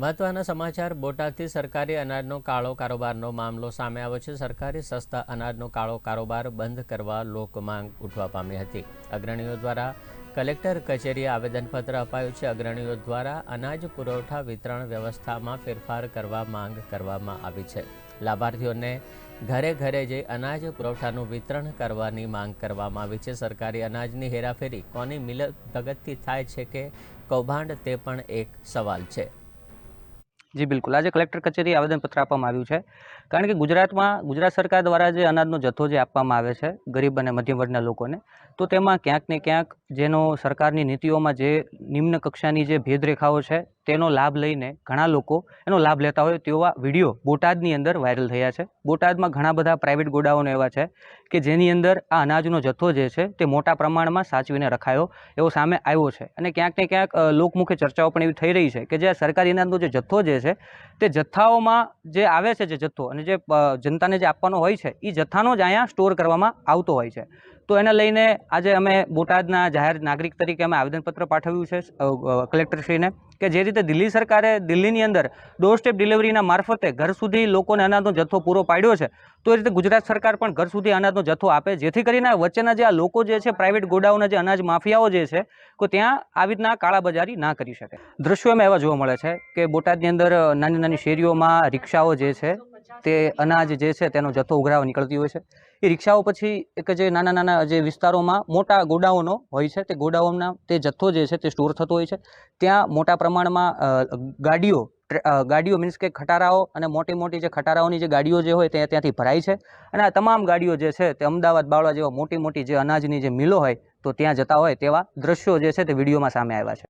મહત્વના સમાચાર, બોટાદથી સરકારી અનાજનો કાળો કારોબારનો મામલો સામે આવ્યો છે. સરકારી સસ્તા અનાજનો કાળો કારોબાર બંધ કરવા લોક માંગ ઉઠવા પામી હતી. અગ્રણીઓ દ્વારા કલેક્ટર કચેરીએ આવેદનપત્ર અપાયું છે. અગ્રણીઓ દ્વારા અનાજ પુરવઠા વિતરણ વ્યવસ્થામાં ફેરફાર કરવા માંગ કરવામાં આવી છે. લાભાર્થીઓને ઘરે ઘરે જઈ અનાજ પુરવઠાનું વિતરણ કરવાની માંગ કરવામાં આવી છે. સરકારી અનાજની હેરાફેરી કોની મિલત ભગતથી થાય છે કે કૌભાંડ તે પણ એક સવાલ છે. જી, બિલકુલ. આજે કલેક્ટર કચેરી આવેદનપત્ર આપવામાં આવ્યું છે. કારણ કે ગુજરાતમાં, ગુજરાત સરકાર દ્વારા જે અનાજનો જથ્થો જે આપવામાં આવે છે, ગરીબ અને મધ્યમ વર્ગના લોકોને, તો તેમાં ક્યાંક ને ક્યાંક જેનો સરકારની નીતિઓમાં જે નિમ્ન કક્ષાની જે ભેદરેખાઓ છે તેનો લાભ લઈને ઘણા લોકો એનો લાભ લેતા હોય તેવા વીડિયો બોટાદની અંદર વાયરલ થયા છે. બોટાદમાં ઘણા બધા પ્રાઇવેટ ગોડાઓને એવા છે કે જેની અંદર આ અનાજનો જથ્થો જે છે તે મોટા પ્રમાણમાં સાચવીને રખાયો એવો સામે આવ્યો છે. અને ક્યાંક ને ક્યાંક લોકમુખે ચર્ચાઓ પણ એવી થઈ રહી છે કે જે સરકારી અનાજનો જે જથ્થો જે છે તે જથ્થાઓમાં જે આવે છે જે જથ્થો અને જે જનતાને જે આપવાનો હોય છે એ જથ્થાનો જ અહીંયા સ્ટોર કરવામાં આવતો હોય છે. તો એને લઈને આજે અમે બોટાદના જાહેર નાગરિક તરીકે અમે આવેદનપત્ર પાઠવ્યું છે કલેક્ટરશ્રીને કે જે રીતે દિલ્હી સરકારે દિલ્હીની અંદર ડોર સ્ટેપ ડિલિવરીના મારફતે ઘર સુધી લોકોને અનાજનો જથ્થો પૂરો પાડ્યો છે, તો એ રીતે ગુજરાત સરકાર પણ ઘર સુધી અનાજનો જથ્થો આપે, જેથી કરીને વચ્ચેના જે આ લોકો જે છે પ્રાઇવેટ ગોડાઉનના જે અનાજ માફિયાઓ જે છે, તો ત્યાં આવી રીતના કાળાબજારી ના કરી શકે. દ્રશ્યો એમાં એવા જોવા મળે છે કે બોટાદની અંદર નાની નાની શેરીઓમાં રિક્ષાઓ જે છે તે અનાજ જે છે તેનો જથ્થો ઉઘરાવા નીકળતી હોય છે. એ રિક્ષાઓ પછી એક જે નાના નાના જે વિસ્તારોમાં મોટા ગોડાઓનો હોય છે, તે ગોડાઓના તે જથ્થો જે છે તે સ્ટોર થતો હોય છે. ત્યાં મોટા પ્રમાણમાં ગાડીઓ ગાડીઓ મીન્સ કે ખટારાઓ અને મોટી મોટી જે ખટારાઓની જે ગાડીઓ જે હોય તે ત્યાંથી ભરાય છે. અને આ તમામ ગાડીઓ જે છે તે અમદાવાદ બાવળા જેવા મોટી મોટી જે અનાજની જે મિલો હોય તો ત્યાં જતા હોય તેવા દ્રશ્યો જે છે તે વિડીયોમાં સામે આવ્યા છે.